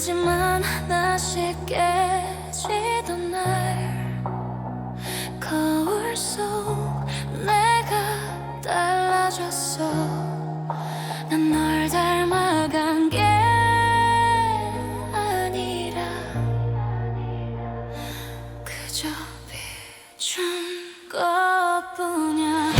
하지만 다시 깨지던 날 거울 속 내가 달라졌어. 난 널 닮아간 게 아니라 그저 비춘 것뿐이야.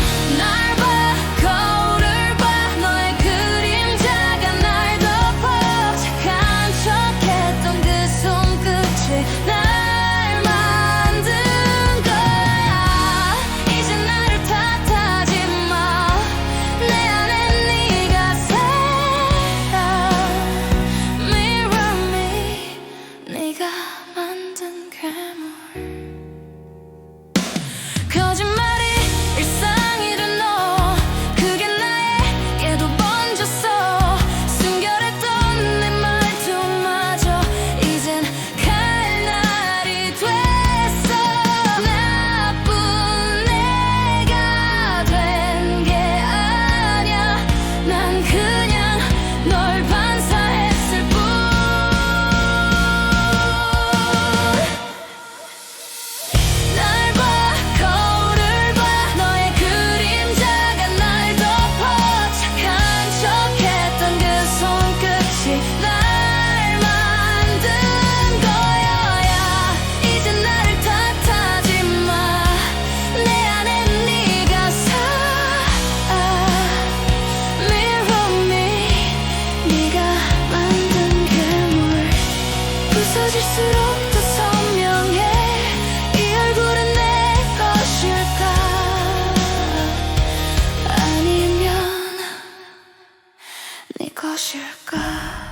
것일까?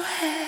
your head.